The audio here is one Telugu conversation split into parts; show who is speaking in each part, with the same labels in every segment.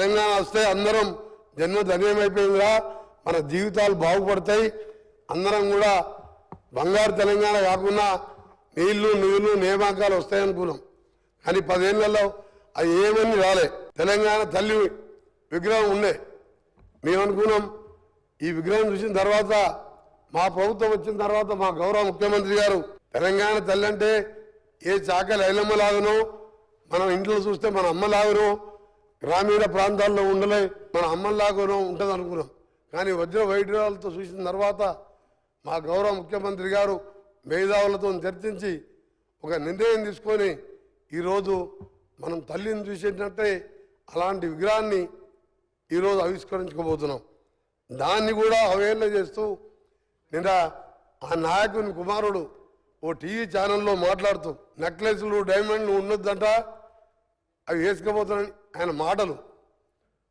Speaker 1: తెలంగాణ వస్తే అందరం జన్మ ధన్యమైపోయిందిరా మన జీవితాలు బాగుపడతాయి. అందరం కూడా బంగారు తెలంగాణ కాకుండా నీళ్ళు నీళ్ళు నియామకాలు వస్తాయనుకున్నాం కానీ పదేళ్ళలో అవి ఏమని రాలే. తెలంగాణ తల్లి విగ్రహం ఉండే. మేము అనుకున్నాం ఈ విగ్రహం చూసిన తర్వాత మా ప్రభుత్వం వచ్చిన తర్వాత మా గౌరవ ముఖ్యమంత్రి గారు తెలంగాణ తల్లి అంటే ఏ చాకలి ఐలమ్మ లాగనో మనం ఇంట్లో చూస్తే మన అమ్మ లాగనో గ్రామీణ ప్రాంతాల్లో ఉండలే మన అమ్మల్లాగానో ఉంటుంది అనుకున్నాం. కానీ వజ్ర వైద్యాలతో చూసిన తర్వాత మా గౌరవ ముఖ్యమంత్రి గారు మేధావులతో చర్చించి ఒక నిర్ణయం తీసుకొని ఈరోజు మనం తల్లిని చూసేటట్టే అలాంటి విగ్రహాన్ని ఈరోజు ఆవిష్కరించుకోబోతున్నాం దాన్ని కూడా అవేళ చేస్తూ నిన్న ఆ నాయకుని కుమారుడు ఓ టీవీ ఛానల్లో మాట్లాడుతూ నెక్లెస్లు డైమండ్లు ఉండొద్దంట అవి వేసుకోబోతున్నాను ఆయన మాటలు.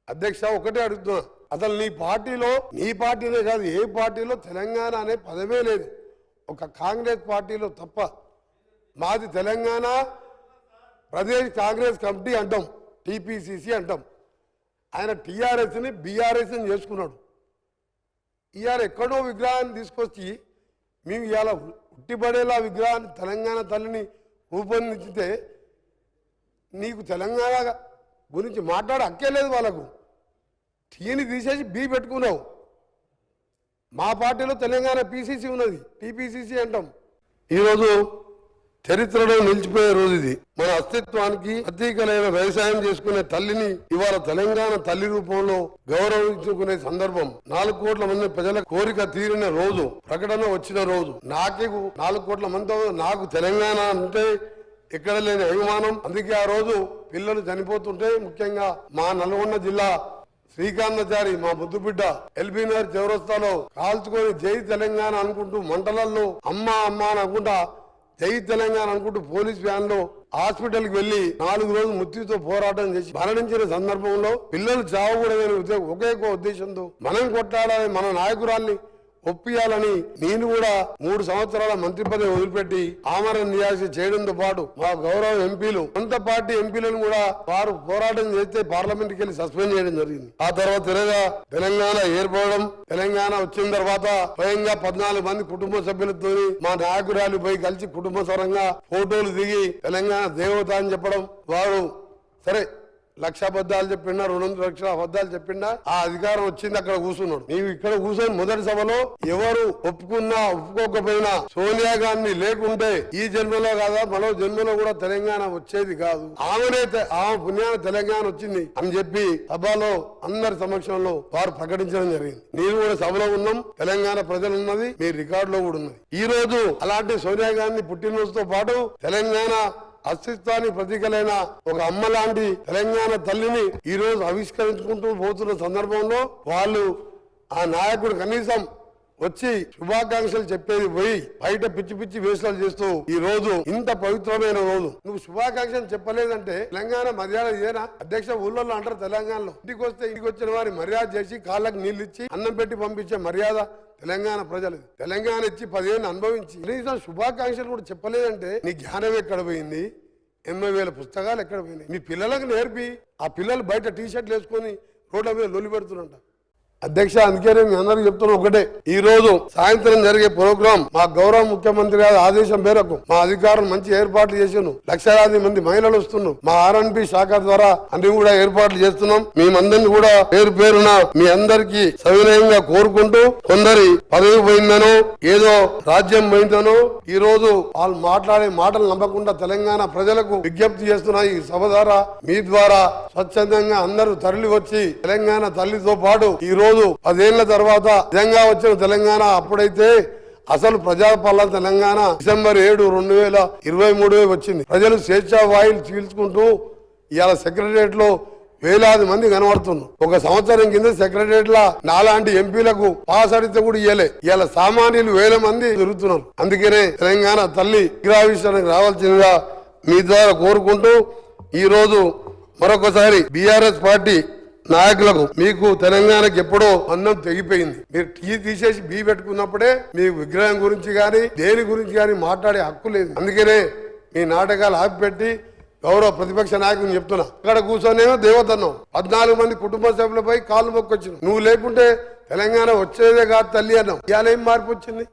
Speaker 1: అధ్యక్ష ఒకటే అడుగుతున్నా. అసలు నీ పార్టీలో నీ పార్టీనే కాదు ఏ పార్టీలో తెలంగాణ అనే పదమే లేదు. ఒక కాంగ్రెస్ పార్టీలో తప్ప మాది తెలంగాణ ప్రదేశ్ కాంగ్రెస్ కమిటీ అంటాం టీపీసీసీ అంటాం. ఆయన టీఆర్ఎస్ని బీఆర్ఎస్ని చేసుకున్నాడు. ఇవాళ ఎక్కడో విగ్రహాన్ని తీసుకొచ్చి మేము ఇవాళ ఉట్టిపడేలా విగ్రహాన్ని తెలంగాణ తల్లిని రూపొందించితే నీకు తెలంగాణ గురించి మాట్లాడ హక్కే లేదు వాళ్ళకు. టీని తీసేసి బీ పెట్టుకున్నావు. మా పార్టీలో తెలంగాణ పీసీసీ ఉన్నది. టీపీసీసీ అంటాం. ఈరోజు చరిత్రలో నిలిచిపోయే రోజు ఇది. మన అస్తిత్వానికి ప్రతీకలైన వ్యవసాయం చేసుకునే తల్లిని ఇవాళ తెలంగాణ తల్లి రూపంలో గౌరవించుకునే సందర్భం. నాలుగు కోట్ల మంది ప్రజల కోరిక తీరిన రోజు ప్రకటన వచ్చిన రోజు. నాకే నాలుగు కోట్ల మంది నాకు తెలంగాణ అంటే ఎక్కడ లేని అభిమానం. అందుకే ఆ రోజు పిల్లలు చనిపోతుంటే ముఖ్యంగా మా నల్గొండ జిల్లా శ్రీకాంతాచారి మా ముద్దు బిడ్డ ఎల్బీనగర్ చౌరస్తాలో కాల్చుకొని జై తెలంగాణ అనుకుంటూ మంటలల్లో అమ్మ అమ్మ అని అనుకుంటా జై తెలంగాణ అనుకుంటూ పోలీస్ వ్యాన్లో హాస్పిటల్కి వెళ్ళి నాలుగు రోజులు మృత్యుతో పోరాటం చేసి మరణించిన సందర్భంలో పిల్లలు చావకూడదనే ఉద్దేశం ఒకే ఒక ఉద్దేశంతో మనం కొట్టాలని మన నాయకురాల్ని ఒప్పియాలని నేను కూడా మూడు సంవత్సరాల మంత్రి పదవి వదిలిపెట్టి ఆమరణ నియాసి చేయడంతో పాటు మా గౌరవ ఎంపీలు సొంత పార్టీ ఎంపీలను కూడా వారు పోరాటం చేస్తే పార్లమెంట్కి వెళ్ళి సస్పెండ్ చేయడం జరిగింది. ఆ తర్వాత తిరగా తెలంగాణ ఏర్పడడం తెలంగాణ వచ్చిన తర్వాత స్వయంగా పద్నాలుగు మంది కుటుంబ సభ్యులతో మా నాయకురాలు పోయి కలిసి కుటుంబ సరంగా ఫోటోలు దిగి తెలంగాణ దేవత అని చెప్పడం వారు సరే లక్ష అబద్ధాలు చెప్పిండా రెండు వందల లక్షల అబద్ధాలు చెప్పిండా ఆ అధికారం వచ్చింది అక్కడ కూర్చున్నాడు. నీవు ఇక్కడ కూర్చొని మొదటి సభలో ఎవరు ఒప్పుకున్నా ఒప్పుకోకపోయినా సోనియా గాంధీ లేకుంటే ఈ జన్మలో కాదా? మరో జన్మలో కూడా తెలంగాణ వచ్చేది కాదు. ఆమెనే ఆమె పుణ్యాన తెలంగాణ వచ్చింది అని చెప్పి సభలో అందరి సమక్షంలో వారు ప్రకటించడం జరిగింది. నేను కూడా సభలో ఉన్నాం తెలంగాణ ప్రజలు ఉన్నది మీ రికార్డులో కూడా ఉన్నది. ఈ రోజు అలాంటి సోనియా గాంధీ పుట్టినరోజుతో పాటు తెలంగాణ అస్తిత్వానికి ప్రతీకలైన ఒక అమ్మ లాంటి తెలంగాణ తల్లిని ఈ రోజు ఆవిష్కరించుకుంటూ పోతున్న సందర్భంలో వాళ్ళు ఆ నాయకుడు కనీసం వచ్చి శుభాకాంక్షలు చెప్పేది పోయి బయట పిచ్చి పిచ్చి వేషాలు చేస్తూ ఈ రోజు ఇంత పవిత్రమైన రోజు. నువ్వు శుభాకాంక్షలు చెప్పలేదంటే తెలంగాణ మర్యాద ఇదేనా అధ్యక్ష ఊళ్ళో అంటారు తెలంగాణలో. ఇంటికి వస్తే ఇంటికి వచ్చిన వారి మర్యాద చేసి కాళ్ళకు నీళ్ళు ఇచ్చి అన్నం పెట్టి పంపించే మర్యాద. తెలంగాణ ప్రజలు తెలంగాణ ఇచ్చి పదిహేను అనుభవించి కనీసం శుభాకాంక్షలు కూడా చెప్పలేదంటే నీ జ్ఞానం ఎక్కడ పోయింది? ఎనభై వేల పుస్తకాలు ఎక్కడ పోయినాయి? మీ పిల్లలకు నేర్పి. ఆ పిల్లలు బయట టీ షర్ట్లు వేసుకొని రోడ్ల మీద లొలి పెడుతున్నంట అధ్యక్ష అందుకే మీ అందరికి చెప్తున్నా ఒకటే. ఈ రోజు సాయంత్రం జరిగే ప్రోగ్రాం మా గౌరవ ముఖ్యమంత్రి గారి ఆదేశం మేరకు మా అధికారులు మంచి ఏర్పాట్లు చేసాను లక్షలాది మంది మహిళలు వస్తున్నారు మా ఆర్ఎన్పి శాఖ ద్వారా అన్ని కూడా ఏర్పాట్లు చేస్తున్నాం. మేమందరినీ కూడా పేరు పేరున మీ అందరికి సవినయంగా కోరుకుంటూ కొందరి పదవి పోయిందనో ఏదో రాజ్యం పోయిందనో ఈ రోజు వాళ్ళు మాట్లాడే మాటలు నమ్మకుండా తెలంగాణ ప్రజలకు విజ్ఞప్తి చేస్తున్న ఈ సభ ద్వారా మీ ద్వారా స్వచ్ఛందంగా అందరూ తరలి వచ్చి తెలంగాణ తల్లితో పాటు ఈ రోజు పదేళ్ళ తర్వాత నిజంగా వచ్చిన తెలంగాణ అప్పుడైతే అసలు ప్రజాపాలన తెలంగాణ డిసెంబర్ ఏడు రెండు వేల ఇరవై మూడు వచ్చింది. ప్రజలు స్వేచ్ఛా వాయులు చీల్చుకుంటూ ఇవాళ సెక్రటరియట్లో వేలాది మంది కనబడుతున్నారు. ఒక సంవత్సరం కింద సెక్రటరియట్ లా నాలాంటి ఎంపీలకు పాస్ అడిగితే కూడా ఇయ్యలే. ఇవాళ సామాన్యులు వేల మంది తిరుగుతున్నారు. అందుకనే తెలంగాణ తల్లి విగ్రహావిష్కరణకు రావాల్సిందిగా మీ ద్వారా కోరుకుంటూ ఈ రోజు మరొకసారి బీఆర్ఎస్ పార్టీ నాయకులకు మీకు తెలంగాణకి ఎప్పుడో అన్నం తెగిపోయింది. మీరు టీ తీసేసి బీ పెట్టుకున్నప్పుడే మీ విగ్రహం గురించి కానీ దేని గురించి కానీ మాట్లాడే హక్కు లేదు. అందుకనే మీ నాటకాలు ఆపిపెట్టి గౌరవ ప్రతిపక్ష నాయకుని చెప్తున్నా. ఇక్కడ కూర్చొనేమో దేవతన్నం. పద్నాలుగు మంది కుటుంబ సభ్యులపై కాళ్ళు మొక్కొచ్చిన నువ్వు లేకుంటే తెలంగాణ వచ్చేదే కాదు తల్లి అన్నావు ఇవాళ ఏం మార్పు వచ్చింది?